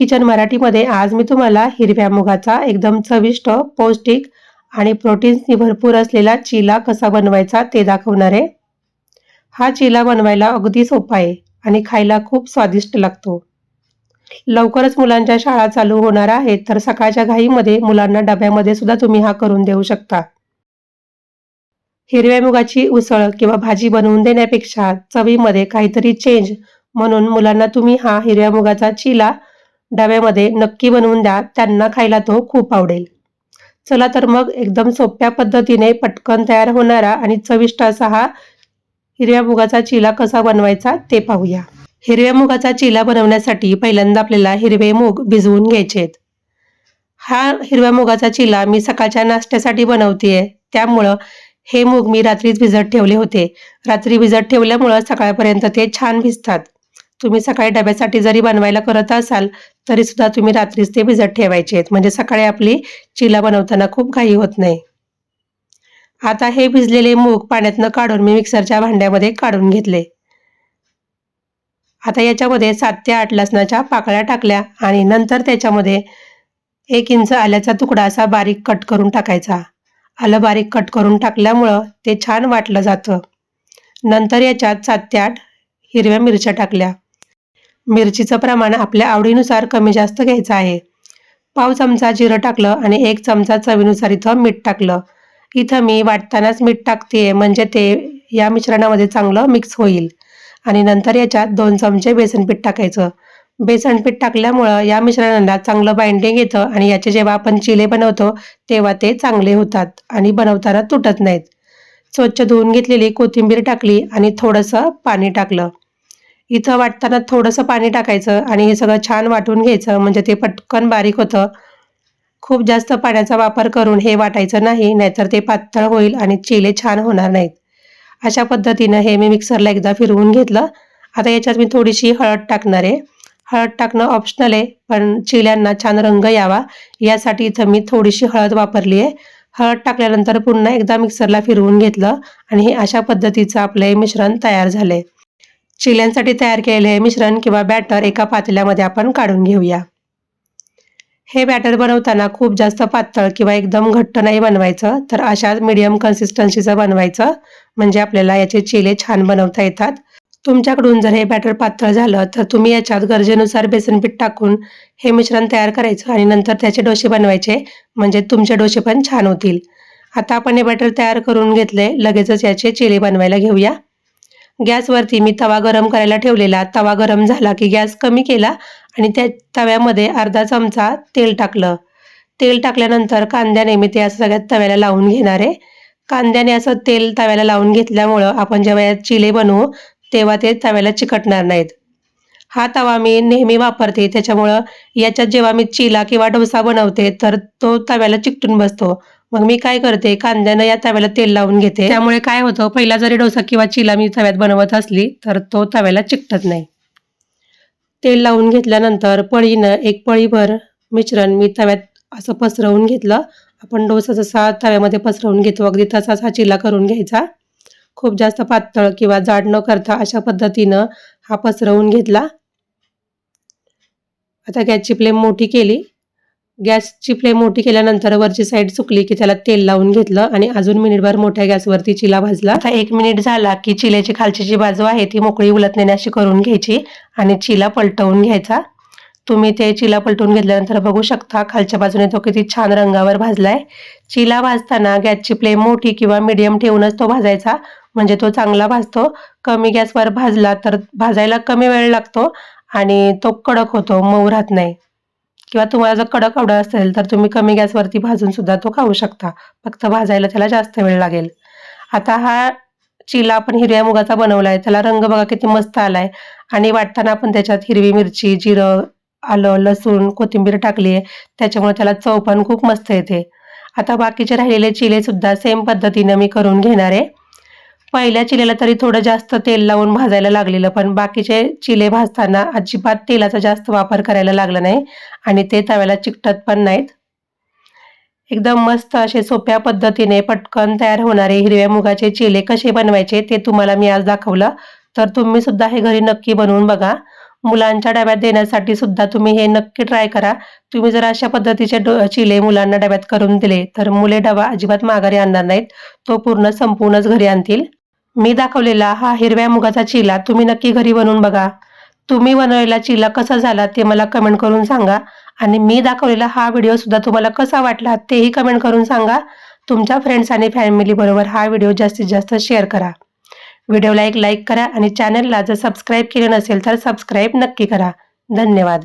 Kitchen मराठीमध्ये आज मी तुम्हाला हिरव्या मुगाचा एकदम चविष्ट पौष्टिक आणि प्रोटीन्सनी भरपूर असलेला चिला कसा बनवायचा ते दाखवणार आहे. हा चिला बनवायला अगदी सोपा आहे आणि खायला खूप स्वादिष्ट लागतो. लवकरच मुलांच्या शाळा चालू होणार आहेत तर सकाळच्या घाईमध्ये मुलांना डब्यामध्ये सुद्धा तुम्ही हा करून देऊ शकता. हिरव्या मुगाची उसळ किंवा भाजी बनवून देण्यापेक्षा चवीमध्ये काहीतरी चेंज म्हणून मुलांना तुम्ही हा हिरव्या मुगाचा चिला डब्यामध्ये नक्की बनवून द्या त्यांना खायला तो खूप आवडेल. चला तर मग एकदम सोप्या पद्धतीने पटकन तयार होणारा आणि चविष्ट असा हा हिरव्या मुगाचा चिला कसा बनवायचा ते पाहूया. हिरव्या मुगाचा चिला बनवण्यासाठी पहिल्यांदा आपल्याला हिरवे मूग भिजवून घ्यायचे हा हिरव्या मुगाचा चिला मी सकाळच्या नाश्त्यासाठी बनवतेय. त्यामुळं हे मूग मी रात्रीच भिजत ठेवले होते. रात्री भिजत ठेवल्यामुळं सकाळपर्यंत ते छान भिजतात. तुम्ही सकाळी डब्यासाठी जरी बनवायला करत असाल तरी सुद्धा तुम्ही रात्रीच ते भिजत ठेवायचे आहेत. म्हणजे सकाळी आपली चिला बनवताना खूप घाई होत नाही. आता हे भिजलेले मूग पाण्यातनं काढून मी मिक्सरच्या भांड्यामध्ये काढून घेतले. आता याच्यामध्ये सात ते आठ लसणाच्या पाकळ्या टाकल्या आणि नंतर त्याच्यामध्ये एक इंच आल्याचा तुकडा असा बारीक कट करून टाकायचा. आलं बारीक कट करून टाकल्यामुळं ते छान वाटलं जातं. नंतर याच्यात सात ते आठ हिरव्या मिरच्या टाकल्या. मिरचीचं प्रमाण आपल्या आवडीनुसार कमी जास्त घ्यायचं आहे. पाव चमचा जिरं टाकलं आणि एक चमचा चवीनुसार इथं मीठ टाकलं. इथं मी वाटतानाच मीठ टाकते म्हणजे ते या मिश्रणामध्ये चांगलं मिक्स होईल. आणि नंतर याच्यात दोन चमचे बेसनपीठ टाकायचं. बेसनपीठ टाकल्यामुळं या मिश्रणाला चांगलं बाइंडिंग येतं आणि याचे जेव्हा आपण चिले बनवतो तेव्हा ते चांगले होतात आणि बनवताना तुटत नाहीत. स्वच्छ धुवून घेतलेली कोथिंबीर टाकली आणि थोडंसं पाणी टाकलं. इथं वाटताना थोडंसं पाणी टाकायचं आणि हे सगळं छान वाटून घ्यायचं म्हणजे ते पटकन बारीक होतं. खूप जास्त पाण्याचा वापर करून हे वाटायचं नाही नाहीतर ते पातळ होईल आणि चिले छान होणार नाहीत. अशा पद्धतीनं हे मी मिक्सरला एकदा फिरवून घेतलं. आता याच्यात मी थोडीशी हळद टाकणार आहे. हळद टाकणं ऑप्शनल आहे पण चिल्यांना छान रंग यावा. यासाठी इथं मी थोडीशी हळद वापरली आहे. हळद टाकल्यानंतर पुन्हा एकदा मिक्सरला फिरवून घेतलं आणि हे अशा पद्धतीचं आपलं हे मिश्रण तयार झालं आहे चिल्यांसाठी तयार केलेले हे मिश्रण किंवा बॅटर एका पातेल्यामध्ये आपण काढून घेऊया. हे बॅटर बनवताना खूप जास्त पातळ किंवा एकदम घट्ट नाही बनवायचं तर अशा मिडियम कन्सिस्टन्सीचं बनवायचं म्हणजे आपल्याला याचे चिले छान बनवता येतात. तुमच्याकडून जर हे बॅटर पातळ झालं तर तुम्ही याच्यात गरजेनुसार बेसनपीठ टाकून हे मिश्रण तयार करायचं आणि नंतर त्याचे डोसे बनवायचे म्हणजे तुमचे डोसे पण छान होतील. आता आपण हे बॅटर तयार करून घेतले लगेचच याचे चिले बनवायला घेऊया. गॅसवरती मी तवा गरम करायला ठेवलेला. तवा गरम झाला की गॅस कमी केला आणि त्या तव्यामध्ये अर्धा चमचा तेल टाकलं. तेल टाकल्यानंतर कांद्याने मी ते असं सगळ्यात तव्याला लावून घेणार आहे. कांद्याने असं तेल तव्याला लावून घेतल्यामुळं आपण जेव्हा यात चिले बनवू तेव्हा ते तव्याला चिकटणार नाहीत. हा तवा मी नेहमी वापरते. त्याच्यामुळं याच्यात जेव्हा मी चिला किंवा डोसा बनवते तर तो तव्याला चिकटून बसतो. मग मी काय करते कांद्यानं या तव्याला तेल लावून घेते. त्यामुळे काय होतं पहिला जरी डोसा किंवा चिला मी तव्यात बनवत असली तर तो तव्याला चिकटत नाही. तेल लावून घेतल्यानंतर पळीनं एक पळीभर मिश्रण मी तव्यात असं पसरवून घेतलं. आपण डोसा जसा तव्यामध्ये पसरवून घेतो. अगदी तसाच हा चिला करून घ्यायचा. खूप जास्त पातळ किंवा जाड न करता अशा पद्धतीनं हा पसरवून घेतला. आता गॅसची फ्लेम मोठी केली. गॅसची फ्लेम मोठी केल्यानंतर वरची साईड सुकली की त्याला तेल लावून घेतलं आणि अजून मिनिटभर मोठ्या गॅसवरती चिला भाजला. आता एक मिनिट झाला की चिल्याची खालची जी बाजू आहे ती मोकळी उलटण्याने अशी करून घ्यायची आणि चिला पलटवून घ्यायचा. तुम्ही ते चिला पलटून घेतल्यानंतर बघू शकता खालच्या बाजूने तो किती छान रंगावर भाजलाय. चिला भाजताना गॅसची फ्लेम मोठी किंवा मिडियम ठेवूनच तो भाजायचा. म्हणजे तो चांगला भाजतो. कमी गॅसवर भाजला तर भाजायला कमी वेळ लागतो आणि तो कडक होतो मऊ राहत नाही. किंवा तुम्हाला जर कडक आवडत असेल तर तुम्ही कमी गॅसवरती भाजून सुद्धा तो खाऊ शकता. फक्त भाजायला त्याला जास्त वेळ लागेल. आता हा चिला आपण हिरव्या मुगाचा बनवलाय. त्याला रंग बघा किती मस्त आलाय. आणि वाटताना आपण त्याच्यात हिरवी मिरची जिरं आलं लसूण कोथिंबीर टाकली आहे त्याच्यामुळे त्याला चव पण खूप मस्त येते. आता बाकीचे राहिलेले चिले सुद्धा सेम पद्धतीनं मी करून घेणार आहे. पहिल्या चिलेला तरी थोडं जास्त तेल लावून भाजायला लागलेलं पण बाकीचे चिले भाजताना अजिबात तेलाचा जास्त वापर करायला लागला नाही आणि ते तव्याला चिकटत पण नाहीत. एकदम मस्त असे सोप्या पद्धतीने पटकन तयार होणारे हिरव्या मुगाचे चिले कसे बनवायचे ते तुम्हाला मी आज दाखवलं. तर तुम्ही सुद्धा हे घरी नक्की बनवून बघा. मुलांच्या डब्यात देण्यासाठी सुद्धा तुम्ही हे नक्की ट्राय करा. तुम्ही जर अशा पद्धतीचे डो चिले मुलांना डब्यात करून दिले तर मुले डबा अजिबात माघारी आणणार नाहीत. तो पूर्ण संपूर्णच घरी आणतील. मी दाखवलेला हा हिरव्या मुगाचा चिला तुम्ही नक्की घरी बनवून बघा. तुम्ही बनवलेला चिला कसा झाला ते मला कमेंट करून सांगा. आणि मी दाखवलेला हा व्हिडिओ सुद्धा तुम्हाला कसा वाटला तेही कमेंट करून सांगा. तुमच्या फ्रेंड्स आणि फॅमिलीबरोबर हा व्हिडिओ जास्तीत जास्त शेअर करा. व्हिडिओला एक लाईक करा आणि चॅनलला जर सबस्क्राईब केले नसेल तर सबस्क्राईब नक्की करा. धन्यवाद.